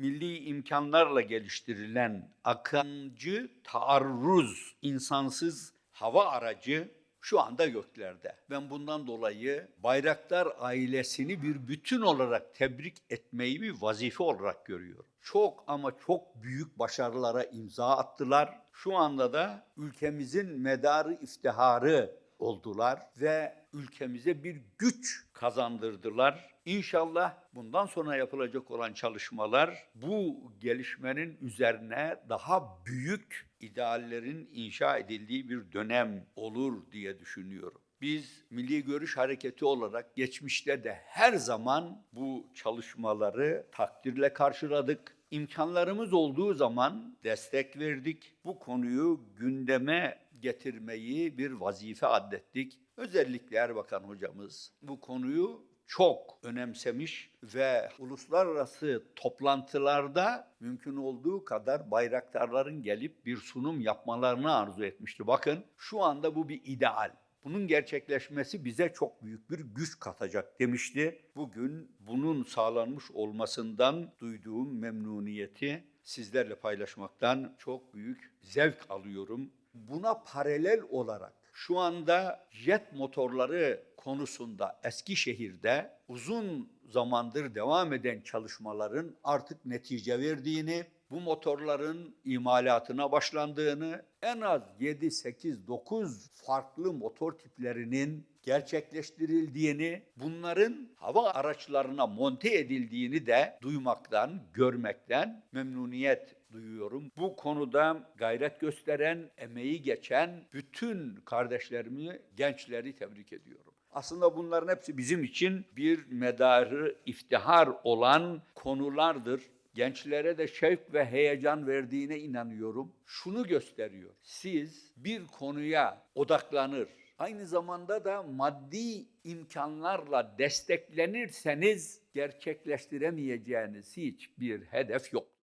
milli imkanlarla geliştirilen akıncı taarruz insansız hava aracı şu anda göklerde. Ben bundan dolayı Bayraktar ailesini bir bütün olarak tebrik etmeyi bir vazife olarak görüyorum. Çok ama çok büyük başarılara imza attılar. Şu anda da ülkemizin medarı iftiharı oldular ve ülkemize bir güç kazandırdılar. İnşallah bundan sonra yapılacak olan çalışmalar bu gelişmenin üzerine daha büyük ideallerin inşa edildiği bir dönem olur diye düşünüyorum. Biz Milli Görüş Hareketi olarak geçmişte de her zaman bu çalışmaları takdirle karşıladık. İmkanlarımız olduğu zaman destek verdik. Bu konuyu gündeme getirmeyi bir vazife addettik. Özellikle Erbakan hocamız bu konuyu çok önemsemiş ve uluslararası toplantılarda mümkün olduğu kadar bayraktarların gelip bir sunum yapmalarını arzu etmişti. Bakın şu anda bu bir ideal. Bunun gerçekleşmesi bize çok büyük bir güç katacak demişti. Bugün bunun sağlanmış olmasından duyduğum memnuniyeti sizlerle paylaşmaktan çok büyük zevk alıyorum. Buna paralel olarak şu anda jet motorları konusunda Eskişehir'de uzun zamandır devam eden çalışmaların artık netice verdiğini, bu motorların imalatına başlandığını, en az 7, 8, 9 farklı motor tiplerinin gerçekleştirildiğini, bunların hava araçlarına monte edildiğini de duymaktan, görmekten memnuniyet duyuyorum. Bu konuda gayret gösteren, emeği geçen bütün kardeşlerimi, gençleri tebrik ediyorum. Aslında bunların hepsi bizim için bir medarı iftihar olan konulardır. Gençlere de şevk ve heyecan verdiğine inanıyorum. Şunu gösteriyor. Siz bir konuya odaklanır, aynı zamanda da maddi imkanlarla desteklenirseniz gerçekleştiremeyeceğiniz hiçbir hedef yok.